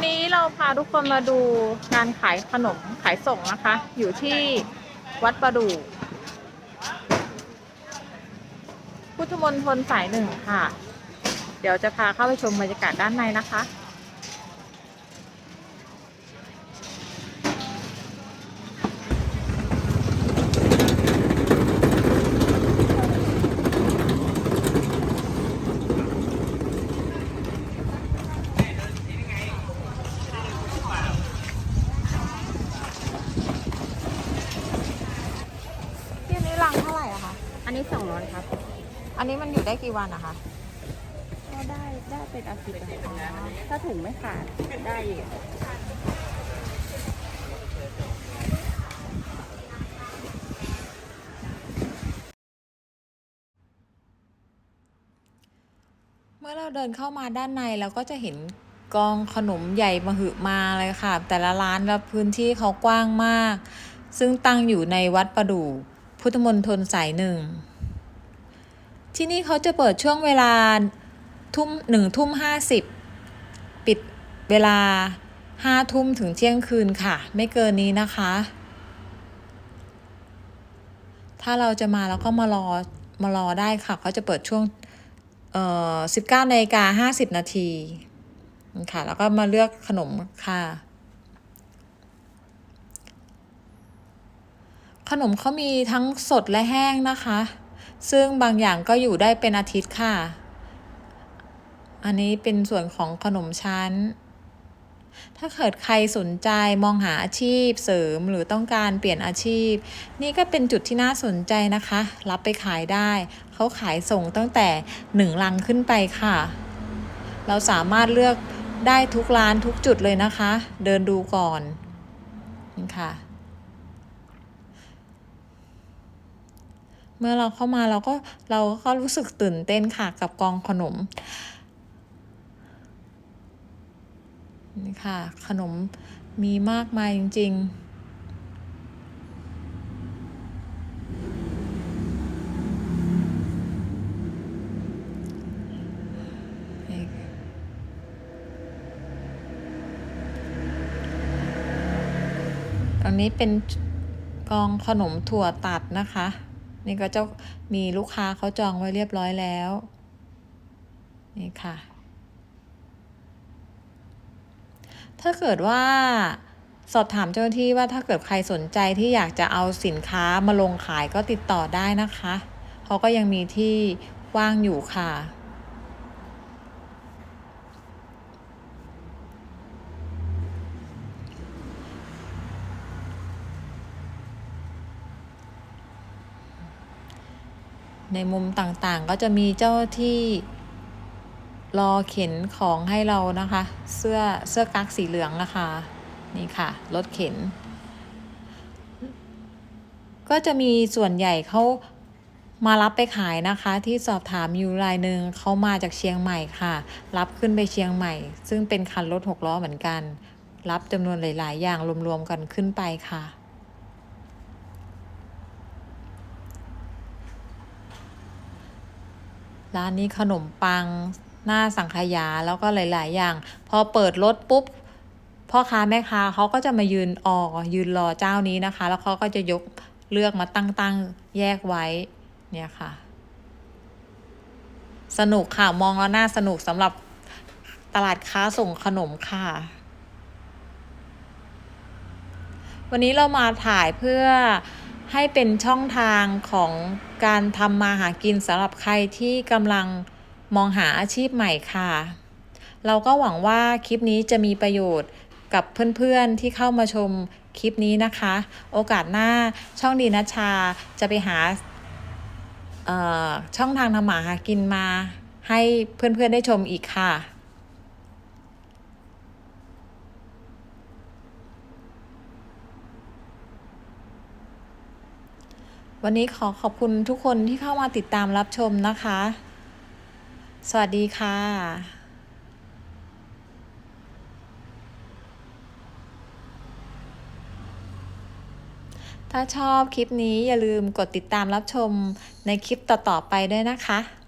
วันนี้เราพาทุกคนมาดูงานขายขนมขายส่งนะคะ อยู่ที่วัดประดู่พุทธมณฑลสายหนึ่งค่ะ เดี๋ยวจะพาเข้าไปชมบรรยากาศด้านในนะคะ ที่อันนี้รังเท่าไหร่ อะคะอันนี้สองร้อยครับ อันนี้มันอยู่ได้กี่วันอะคะก็ได้ได้เป็นอาทิตย์อะถ้าถุงไม่ขาดได้อยู่เมื่อเราเดินเข้ามาด้านในเราก็จะเห็นกองขนมใหญ่มหึมาเลยค่ะ แต่ละร้านและพื้นที่เขากว้างมาก ซึ่งตั้งอยู่ในวัดประดู่ พุทธมณฑลสายหนึ่ง ที่นี่เขาจะเปิดช่วงเวลาทุ่มหนึ่งทุ่มห้าสิบปิดเวลาห้าทุ่มถึงเที่ยงคืนค่ะ ไม่เกินนี้นะคะ ถ้าเราจะมาแล้วก็มารอมารอได้ค่ะ เขาจะเปิดช่วงเอ่อ19นาฬิกา50นาทีค่ะ แล้วก็มาเลือกขนมค่ะ ขนมเขามีทั้งสดและแห้งนะคะ ซึ่งบางอย่างก็อยู่ได้เป็นอาทิตย์ค่ะ อันนี้เป็นส่วนของขนมชั้น ถ้าเกิดใครสนใจมองหาอาชีพเสริมหรือต้องการเปลี่ยนอาชีพ นี่ก็เป็นจุดที่น่าสนใจนะคะ รับไปขายได้ เขาขายส่งตั้งแต่หนึ่งลังขึ้นไปค่ะ เราสามารถเลือกได้ทุกร้านทุกจุดเลยนะคะ เดินดูก่อนนี่ค่ะ เมื่อเราเข้ามาเราก็เราก็รู้สึกตื่นเต้นค่ะกับกองขนมนี่ค่ะ ขนมมีมากมายจริงๆอันนี้เป็นกองขนมถั่วตัดนะคะ นี่ก็จะมีลูกค้าเขาจองไว้เรียบร้อยแล้ว นี่ค่ะ ถ้าเกิดว่าสอบถามเจ้าหน้าที่ว่าถ้าเกิดใครสนใจที่อยากจะเอาสินค้ามาลงขายก็ติดต่อได้นะคะ เขาก็ยังมีที่ว่างอยู่ค่ะ ในมุมต่างๆ ก็จะมีเจ้าที่รอเข็นของให้เรานะคะ เสื้อเสื้อกั๊กสีเหลืองนะคะนี่ค่ะรถเข็น ก็จะมีส่วนใหญ่เขามารับไปขายนะคะ ที่สอบถามอยู่รายหนึ่งเขามาจากเชียงใหม่ค่ะ รับขึ้นไปเชียงใหม่ ซึ่งเป็นคันรถหกล้อเหมือนกัน รับจำนวนหลาย ๆ อย่างรวม ๆ กันขึ้นไปค่ะ ร้านนี้ขนมปัง หน้าสังขยาแล้วก็หลาย ๆ อย่าง พอเปิดรถปุ๊บพ่อค้าแม่ค้าเขาก็จะมายืนออยืนรอเจ้านี้นะคะ แล้วเขาก็จะยกเลือกมาตั้งๆแยกไว้เนี่ยค่ะ สนุกค่ะมองแล้วน่าสนุกสำหรับตลาดค้าส่งขนมค่ะ วันนี้เรามาถ่ายเพื่อ ให้เป็นช่องทางของการทำมาหากินสำหรับใครที่กำลังมองหาอาชีพใหม่ค่ะ เราก็หวังว่าคลิปนี้จะมีประโยชน์กับเพื่อนๆที่เข้ามาชมคลิปนี้นะคะ โอกาสหน้าช่องดีนัชชาจะไปหาเอ่อช่องทางทำมาหากินมาให้เพื่อนๆได้ชมอีกค่ะ วันนี้ขอขอบคุณทุกคนที่เข้ามาติดตามรับชมนะคะ สวัสดีค่ะถ้าชอบคลิปนี้อย่าลืมกดติดตามรับชมในคลิปต่อ ๆ ไปด้วยนะคะ